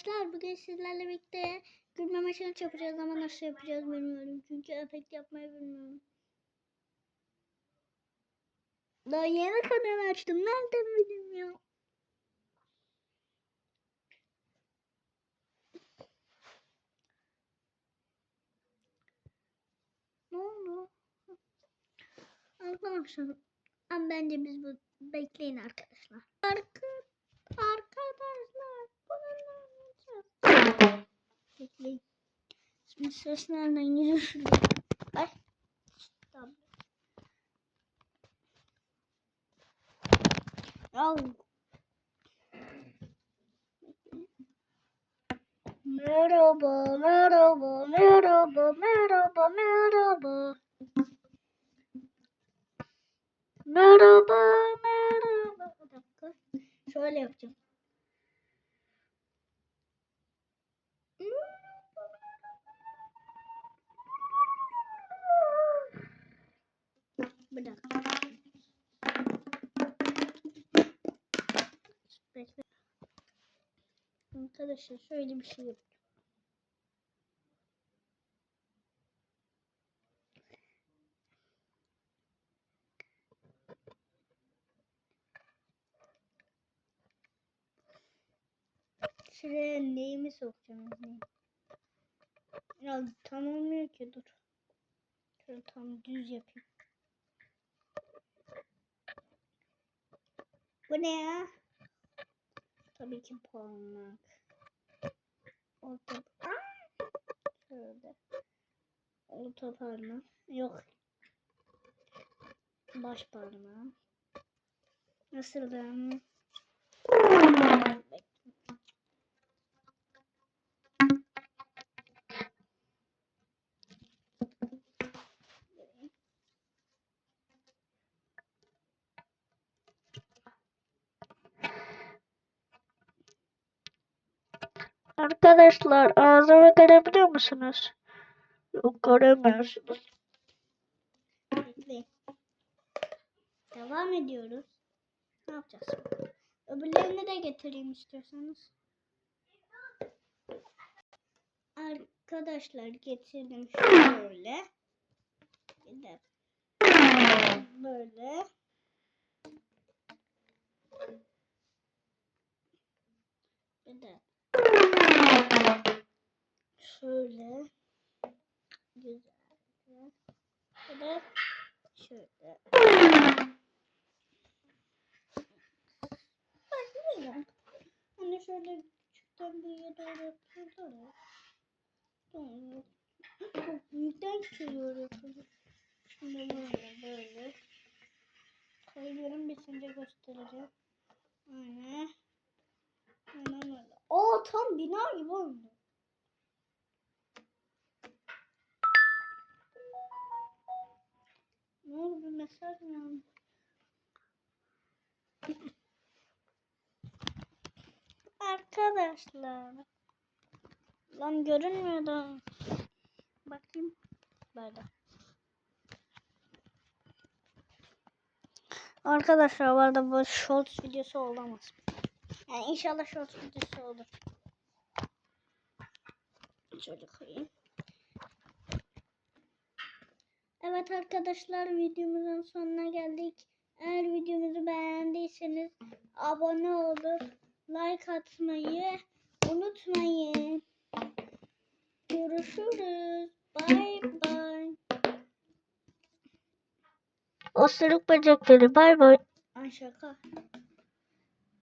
Arkadaşlar bugün sizlerle birlikte gülme maşını yapacağız ama nasıl yapacağız bilmiyorum. Çünkü efekt yapmayı bilmiyorum. Daha yeni kanal açtım. Nereden bileyim ya? Ne oldu? Arkadaşlar bence biz bu bekleyin arkadaşlar. Arka, arkadaşlar Şimdi ses nereden geliyor şurada? Ay. Tamam. Al. Merhaba, merhaba, merhaba, merhaba, merhaba. Merhaba, merhaba. Bir dakika. Şöyle yapacağım. Bir. Arkadaşlar şöyle bir şey yapacağım. Şuraya neyimi sokacağım? Neyi? Ya tam olmuyor ki dur. Şöyle tam düz yapayım. Bu ne ya? Tabii ki parmak. Orta... Aa! Şöyle. Orta parmak. Yok. Baş parmağı. Nasıl ben? Arkadaşlar ağzımı görebiliyor musunuz? Yok göremiyorsunuz. Bekleyin. Devam ediyoruz. Ne yapacağız? Öbürlerini de getireyim istiyorsanız. Arkadaşlar getirdim şöyle. Bir böyle. Bir de şöyle güzel de şöyle. Hani şöyle küçükten büyüğe doğru yapıyorlar ya. Tamam. Çok büyükten küçüğe doğru. Şimdi böyle böyle. Koyuyorum bitince göstereceğim. Aynen. Aynen öyle. Oo tam bina gibi oldu. Arkadaşlar. Lan görünmüyor da. Bakayım. Böyle. Arkadaşlar bu arada bu short videosu olamaz. Yani inşallah short videosu olur. Şöyle koyayım. Evet arkadaşlar videomuzun sonuna geldik. Eğer videomuzu beğendiyseniz abone olup like atmayı unutmayın. Görüşürüz. Bye bye. Osuruk bacakları. Bay bay. Ay şaka.